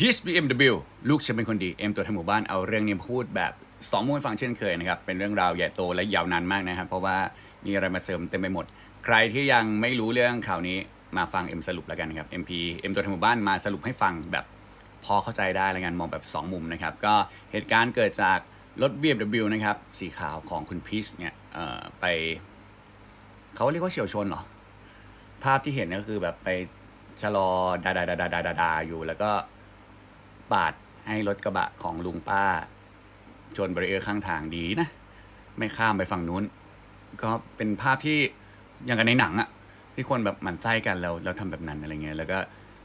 Peace BMW ลูกฉันเป็นคนดี เอ็มตัวทำหมู่บ้านเอาเรื่องนี้พูดแบบสองมุมให้ฟังเช่นเคยนะครับ เป็นเรื่องราวใหญ่โตและยาวนานมากนะครับ เพราะว่ามีอะไรมาเสริมเต็มไปหมด ใครที่ยังไม่รู้เรื่องข่าวนี้มาฟังเอ็มสรุปแล้วกันนะครับ MP เอ็มตัวทำหมู่บ้านมาสรุปให้ฟังแบบพอเข้าใจได้แล้วกันมองแบบ 2 มุมนะครับ ก็เหตุการณ์เกิดจากรถ BMW นะครับสีขาวของคุณพีชเนี่ยเอ่อไปเขาเรียกว่าเฉียวชนเหรอ ภาพที่เห็นก็คือแบบไปชะลอดาดาดาดาดาดาอยู่แล้วก็ ปาดให้รถกระบะของลุงป้า ชนบริเออร์ข้างทางดีนะ ไม่ข้ามไปฝั่งนู้น ก็เป็นภาพที่อย่างกันในหนังอะที่คนแบบหมั่นไส้กันแล้วแล้วทำแบบนั้นอะไรเงี้ยแล้วก็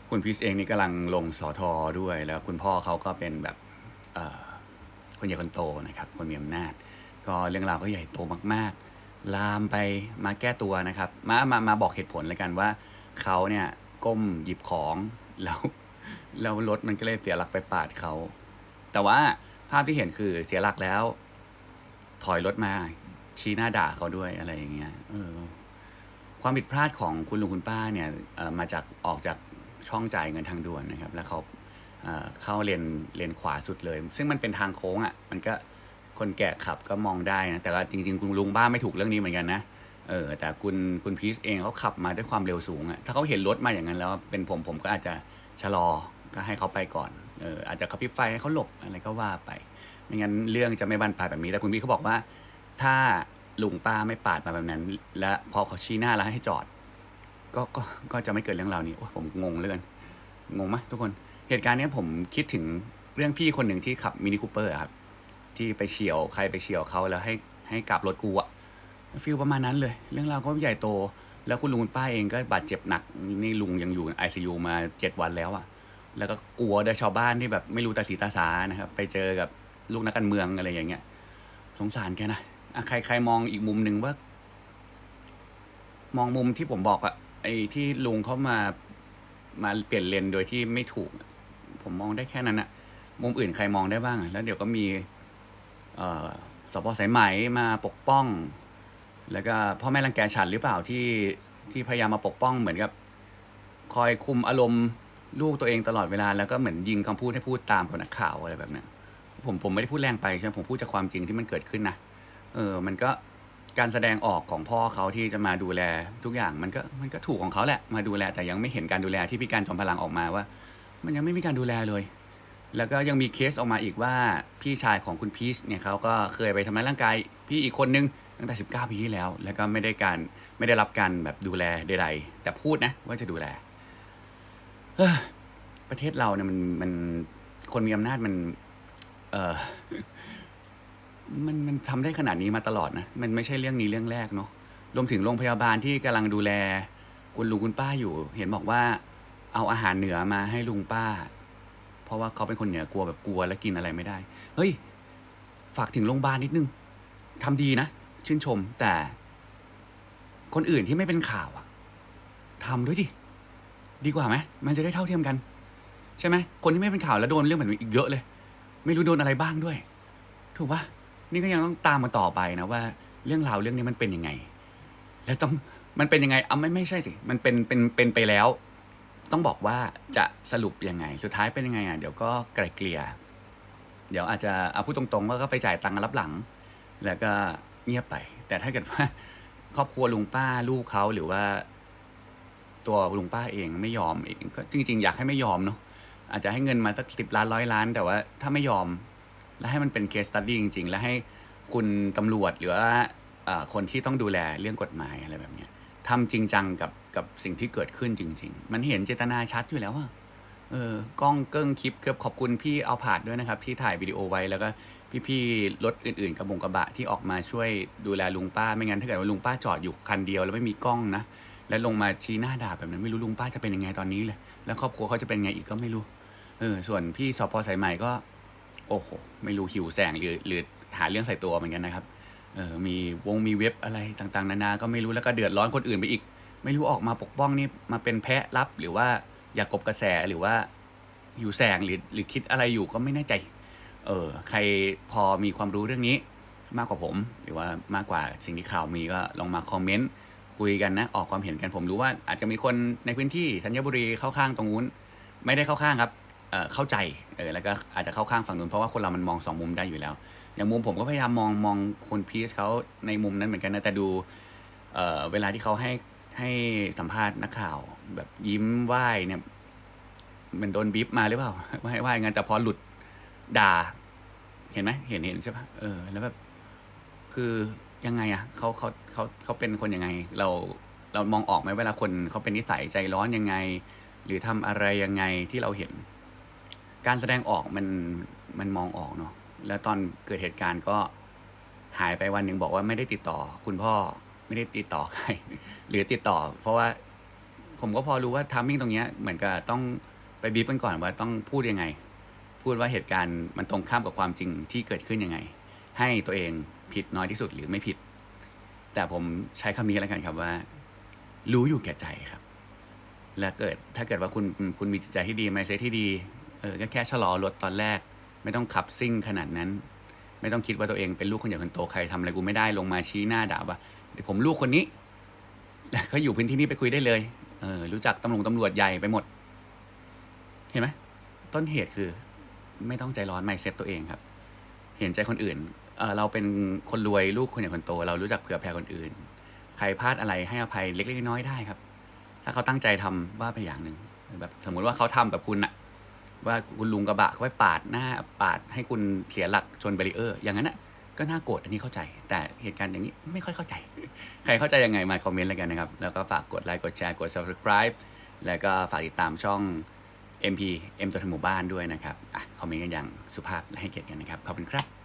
คุณพีชเองนี่กำลังลงสอทอด้วยแล้วคุณพ่อเขาก็เป็นแบบคนใหญ่คนโตนะครับ คนมีอำนาจ ก็เรื่องราวก็ใหญ่โตมากๆ ลามไปมาแก้ตัวนะครับ มามามาบอกเหตุผลเลยกันว่าเขาเนี่ยก้มหยิบของแล้ว แล้วรถมันก็เลยเสียหลักไปปาดเขา แต่ว่าภาพที่เห็นคือเสียหลักแล้ว ถอยรถมาชี้หน้าด่าเขาด้วยอะไรอย่างเงี้ย เออ ความผิดพลาดของคุณลุงคุณป้าเนี่ยมาจากออกจากช่องจ่ายเงินทางด่วนนะครับ แล้วเขาเอ่อเข้าเลนเลนขวาสุดเลย ซึ่งมันเป็นทางโค้งอะ่ะ มันก็คนแก่ขับก็มองได้นะแต่ว่าจริง ๆ คุณลุงบ้าไม่ถูกเรื่องนี้เหมือนกันนะเออแต่คุณคุณพีชเองเขาขับมาด้วยความเร็วสูงอะ่ะถ้าเขาเห็นรถมาอย่างนั้นแล้ว เป็นผมผมก็อาจจะชะลอ ก็ให้เขาไปก่อนเอออาจจะกระพริบไฟให้เขาหลบอะไรก็ว่าไป ไม่งั้นเรื่องจะไม่บานปลายแบบนี้แต่คุณพี่เขาบอกว่า ถ้าลุงป้าไม่ปาดมาแบบนั้น และพอเขาชี้หน้าแล้วให้จอด ก็ก็ก็จะไม่เกิดเรื่องราวนี้โอ้ผมงงเลยกันงงไหมทุกคนเหตุการณ์นี้ผมคิดถึงเรื่องพี่คนหนึ่งที่ขับมินิคูเปอร์ครับที่ไปเฉียวใครไปเฉียวเขาแล้วให้ให้กลับรถกูอะฟีลประมาณนั้นเลย เรื่องราวก็ใหญ่โต แล้วคุณลุงคุณป้าเองก็บาดเจ็บหนักนี่ลุงยังอยู่ไอซียูมาเจ็ดวันแล้วอะ แล้วก็กลัวด้วยชาวบ้านที่แบบไม่รู้ตาสีตาสานะครับ ไปเจอกับลูกนักการเมืองอะไรอย่างเงี้ย สงสารแกนะใครใครมองอีกมุมหนึ่งว่า มองมุมที่ผมบอกอะไอ้ที่ลุงเขามามาเปลี่ยนเลนโดยที่ไม่ถูก ผมมองได้แค่นั้นอะมุมอื่นใครมองได้บ้าง แล้วเดี๋ยวก็มีเสปสายไหมมาปกป้อง แล้วก็พ่อแม่รังแกฉันหรือเปล่าที่ที่พยายามมาปกป้องเหมือนกับ คอยคุมอารมณ์ ลูกตัวเองตลอดเวลาแล้วก็เหมือนยิงคำพูดให้พูดตามกับนักข่าวอะไรแบบเนี้ยผมผมไม่ได้พูดแรงไปใช่ไหมผมพูดจากความจริงที่มันเกิดขึ้นนะเออมันก็การแสดงออกของพ่อเขาที่จะมาดูแลทุกอย่างมันก็มันก็ถูกของเขาแหละมาดูแล แต่ยังไม่เห็นการดูแลที่พี่การจอมพลังออกมาว่า มันยังไม่มีการดูแลเลย แล้วก็ยังมีเคสออกมาอีกว่าพี่ชายของคุณพีชเนี่ยเขาก็เคยไปทำร้ายร่างกายพี่อีกคนนึงตั้งแต่ 19 ปีที่แล้ว แล้วก็ไม่ได้การไม่ได้รับการแบบดูแลใดๆแต่พูดนะว่าจะดูแล ประเทศเราเนี่ยมันมันคนมีอำนาจมัน เออมันมันทำได้ขนาดนี้มาตลอดนะ มันไม่ใช่เรื่องนี้เรื่องแรกเนาะรวมถึงโรงพยาบาลที่กำลังดูแล คุณลุงคุณป้าอยู่ เห็นบอกว่า เอาอาหารเหนือมาให้ลุงป้า เพราะว่าเขาเป็นคนเหนือกลัวแบบกลัวแล้วกินอะไรไม่ได้ เฮ้ย ฝากถึงโรงพยาบาลนิดนึงทำดีนะ ชื่นชมแต่ คนอื่นที่ไม่เป็นข่าวอะทำด้วยดิ ดีกว่าไหมมันจะได้เท่าเทียมกัน ใช่ไหมคนที่ไม่เป็นข่าวแล้วโดนเรื่องแบบนี้อีกเยอะเลย ไม่รู้โดนอะไรบ้างด้วย ถูกปะนี่ก็ยังต้องตามมาต่อไปนะว่า เรื่องราวเรื่องนี้มันเป็นยังไง แล้วต้องมันเป็นยังไงเอาไม่ไม่ใช่สิมันเป็นเป็นเป็นไปแล้ว ต้องบอกว่าจะสรุปยังไง สุดท้ายเป็นยังไงอะเดี๋ยวก็ไกลเกลี่ยเดี๋ยวอาจจะเอาพูดตรงๆว่าก็ไปจ่ายตังค์รับหลัง แล้วก็เงียบไป แต่ถ้าเกิดว่าครอบครัวลุงป้าลูกเขาหรือว่า ตัวลุงป้าเองไม่ยอมเองก็จริง ๆ อยากให้ไม่ยอมเนาะอาจจะให้เงินมาสักสิบล้านร้อยล้าน แต่ว่าถ้าไม่ยอม แล้วให้มันเป็นเคสตัดดี้จริง ๆ แล้วให้คุณตำรวจหรือว่าคนที่ต้องดูแลเรื่องกฎหมายอะไรแบบเนี้ยทำจริงจังกับกับสิ่งที่เกิดขึ้นจริง ๆ มันเห็นเจตนาชัดอยู่แล้วว่าเออกล้องเกิ้งคลิปเกือบขอบคุณพี่เอาผาดด้วยนะครับ ที่ถ่ายวิดีโอไว้แล้วก็พี่ๆรถอื่นๆกระบงกระบะที่ออกมาช่วยดูแลลุงป้าไม่งั้นถ้าเกิดว่าลุงป้าจอดอยู่คันเดียวแล้วไม่มีกล้องนะ แล้วลงมาชี้หน้าด่าแบบนั้นไม่รู้ลุงป้าจะเป็นยังไงตอนนี้เลย แล้วครอบครัวเขาจะเป็นไงอีกก็ไม่รู้เออส่วนพี่สพสายใหม่ก็ โอ้โหไม่รู้หิวแสงหรือหรือหาเรื่องใส่ตัวเหมือนกันนะครับเออมีวงมีเว็บอะไรต่างๆ นานาก็ไม่รู้แล้วก็เดือดร้อนคนอื่นไปอีก ไม่รู้ออกมาปกป้องนี่มาเป็นแพะรับหรือว่าอยากกบกระแสหรือว่าหิวแสงหรือหรือคิดอะไรอยู่ก็ไม่แน่ใจ เออใครพอมีความรู้เรื่องนี้มากกว่าผม หรือว่ามากกว่าสิ่งที่ข่าวมีก็ลองมาคอมเมนต์ คุยกันนะ ออกความเห็นกันผมรู้ว่า อาจจะมีคนในพื้นที่ธัญบุรีเข้าข้างตรงนู้น ไม่ได้เข้าข้างครับเเข้าใจเออแล้วก็อาจจะเข้าข้างฝั่งนู้นเพราะว่าคนเรามันมองสองมุมได้อยู่แล้ว อย่างมุมผมก็พยายามมองมองคุณพีชเขาในมุมนั้นเหมือนกันนะแต่ดูเเวลาที่เขาให้ให้สัมภาษณ์นักข่าว แบบยิ้มไหว้เนี่ยมันโดนบีบมาหรือเปล่าไม่ให้ไหว้งั้นแต่พอหลุดด่า เห็นไหมเห็นเห็นใช่ปะเออ แล้วแบบคือ ยังไงอะเขาเขาเขาเขาเป็นคนยังไง เราเรามองออกไหมเวลาคนเขาเป็นนิสัยใจร้อนยังไง หรือทำอะไรยังไงที่เราเห็น การแสดงออกมันมันมองออกเนาะแล้วตอนเกิดเหตุการณ์ก็หายไปวันหนึ่งบอกว่าไม่ได้ติดต่อ คุณพ่อไม่ได้ติดต่อใครหรือติดต่อ เพราะว่าผมก็พอรู้ว่าทามมิ่งตรงเนี้ยเหมือนกับต้องไปบีบกันก่อนว่าต้องพูดยังไง พูดว่าเหตุการณ์มันตรงข้ามกับความจริงที่เกิดขึ้นยังไง ให้ตัวเอง ผิดน้อยที่สุดหรือไม่ผิด แต่ผมใช้คำนี้แล้วกันครับว่า รู้อยู่แก่ใจครับ และเกิดถ้าเกิดว่าคุณคุณมีจิตใจที่ดีไมเซตที่ดีเออก็แค่ชะลอรถตอนแรก ไม่ต้องขับซิ่งขนาดนั้น ไม่ต้องคิดว่าตัวเองเป็นลูกคนใหญ่คนโตใครทำอะไรกูไม่ได้ลงมาชี้หน้าด่าว่าเดี๋ยวผมลูกคนนี้ แล้วก็อยู่พื้นที่นี้ไปคุยได้เลยเออรู้จักตำรวจตำรวจใหญ่ไปหมด เห็นไหมต้นเหตุคือ ไม่ต้องใจร้อนไม่เซ็ตตัวเองครับ เห็นใจคนอื่น เราเป็นคนรวยลูกคนใหญ่คนโต เรารู้จักเผื่อแผ่คนอื่น ใครพลาดอะไรให้อภัยเล็กๆน้อยๆได้ครับ ถ้าเขาตั้งใจทำว่าไปอย่างหนึ่งแบบสมมุติว่าเขาทำแบบคุณอะว่าคุณลุงกระบะเขาไปปาดหน้าปาดให้คุณเสียหลักชนเบรีเออร์ อย่างนั้นอะก็น่าโกรธอันนี้เข้าใจ แต่เหตุการณ์อย่างนี้ไม่ค่อยเข้าใจ ใครเข้าใจยังไงมาคอมเมนต์เลยกันนะครับ แล้วก็ฝากกดไลค์กดแชร์กด subscribe แล้วก็ฝากติดตามช่อง MP M ตัวทหมู่บ้านด้วยนะครับอะคอมเมนต์กันอย่างสุภาพและให้เกียรติกันนะครับขอบคุณครับ